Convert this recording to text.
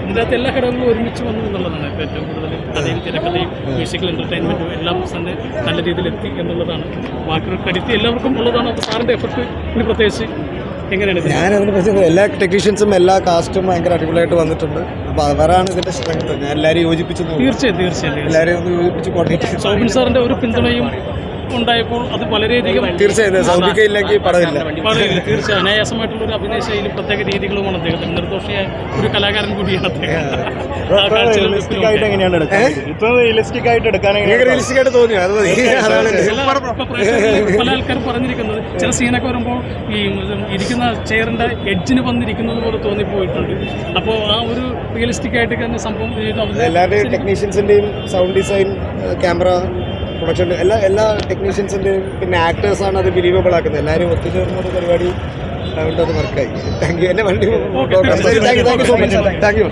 ഇതിനകത്ത് എല്ലാ ഘടകങ്ങളും ഒരുമിച്ച് വന്നു എന്നുള്ളതാണ് ഇപ്പോൾ ഏറ്റവും കൂടുതൽ കഥയും തിരക്കഥയും മ്യൂസിക്കൽ എന്റർടൈൻമെന്റും എല്ലാം തന്നെ നല്ല രീതിയിൽ എത്തി എന്നുള്ളതാണ് ബാക്കി ക്രെഡിറ്റ് എല്ലാവർക്കും ഉള്ളതാണ് അപ്പോൾ സാറിന്റെ എഫർട്ട് ഇനി പ്രത്യേകിച്ച് എങ്ങനെയാണ്? ഞാൻ അതിന് എല്ലാ ടെക്നീഷ്യൻസും എല്ലാ കാസ്റ്റും ഭയങ്കര അടിപൊളിയായിട്ട് വന്നിട്ടുണ്ട് അപ്പോൾ അവരാണ് ഇതിന്റെ സ്ട്രെങ്ത് ഞാൻ എല്ലാവരും യോജിപ്പിച്ചു. തീർച്ചയായും തീർച്ചയായും എല്ലാവരെയും ഒന്ന് യോജിപ്പിച്ച് കോർഡിനേറ്റ് സൗബിൻ സാറിന്റെ ഒരു പിന്തുണയും ഉണ്ടായപ്പോൾ അത് വളരെയധികം തീർച്ചയായും ഇല്ലെങ്കിൽ പടമില്ല തീർച്ചയായും. അനായാസമായിട്ടുള്ള ഒരു അഭിനയ ശൈലി പ്രത്യേക രീതികളുമാണ് അദ്ദേഹത്തിന്. നിർദോഷിയായ ഒരു കലാകാരൻ കൂടിയാണ് അദ്ദേഹം. റിയലിസ്റ്റിക് ആയിട്ട് ഇപ്പൊ പല ആൾക്കാരും പറഞ്ഞിരിക്കുന്നത് ചില സീനൊക്കെ വരുമ്പോൾ ഈ ഇരിക്കുന്ന ചെയറിന്റെ എഡ്ജിന് വന്നിരിക്കുന്നത് പോലെ തോന്നിപ്പോയിട്ടുണ്ട്. അപ്പോൾ ആ ഒരു റിയലിസ്റ്റിക് ആയിട്ട് തന്നെ സംഭവം എല്ലാവരുടെയും ടെക്നീഷ്യൻസിന്റെയും സൗണ്ട് ഡിസൈൻ ക്യാമറ പ്രൊഡക്ഷൻ എല്ലാ എല്ലാ ടെക്നീഷ്യൻസിന്റെയും പിന്നെ ആക്ടേഴ്സാണ് അത് ബിലീവബിൾ ആക്കുന്നത് എല്ലാവരും ഒത്തുചേർന്ന ഒരു പരിപാടി അതുകൊണ്ട് അത് വർക്കായി താങ്ക് യു എന്റെ വണ്ടി thank you thank you so much thank you